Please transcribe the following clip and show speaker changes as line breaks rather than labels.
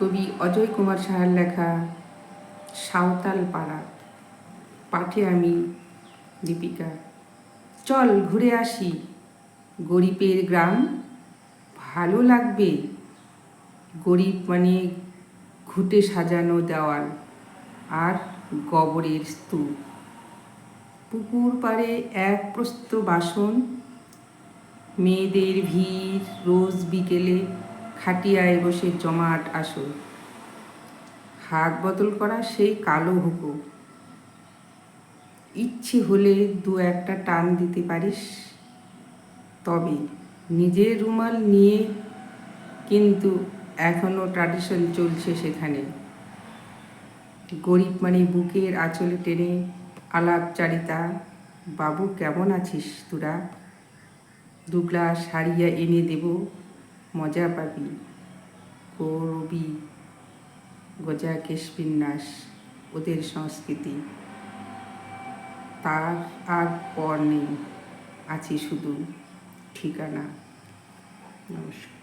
কবি অজয় কুমার সাহার লেখা সাঁওতাল পাড়া। পাঠে আমি দীপিকা। চল ঘুরে আসি। গরিবের গ্রাম, ভালো লাগবে। গরিব মানে ঘুটে সাজানো দেওয়াল আর গবরের স্তূপ। পুকুর পাড়ে এক প্রস্ত বাসন, মেয়েদের ভিড় রোজ বিকেলে খাটিয়ায় বসে জমাট আসর হাত বদল করা সেই কালো হুকো। ইচ্ছে হলে দু একটা টান দিতে পারিস। তবে নিজের রুমাল নিয়ে কিন্তু এখনও ট্র্যাডিশন চলছে সেখানে। গরিব মানে বুকের আঁচলে টেনে আলাপচারিতা, বাবু, কেমন আছিস তোরা? দু গ্লাস হারিয়া এনে দেব। মজা পাবি। করবি গজা কেশবিন্যাস, ওদের সংস্কৃতি। তার আর পর নেই, আছি শুধু ঠিকানা। নমস্কার।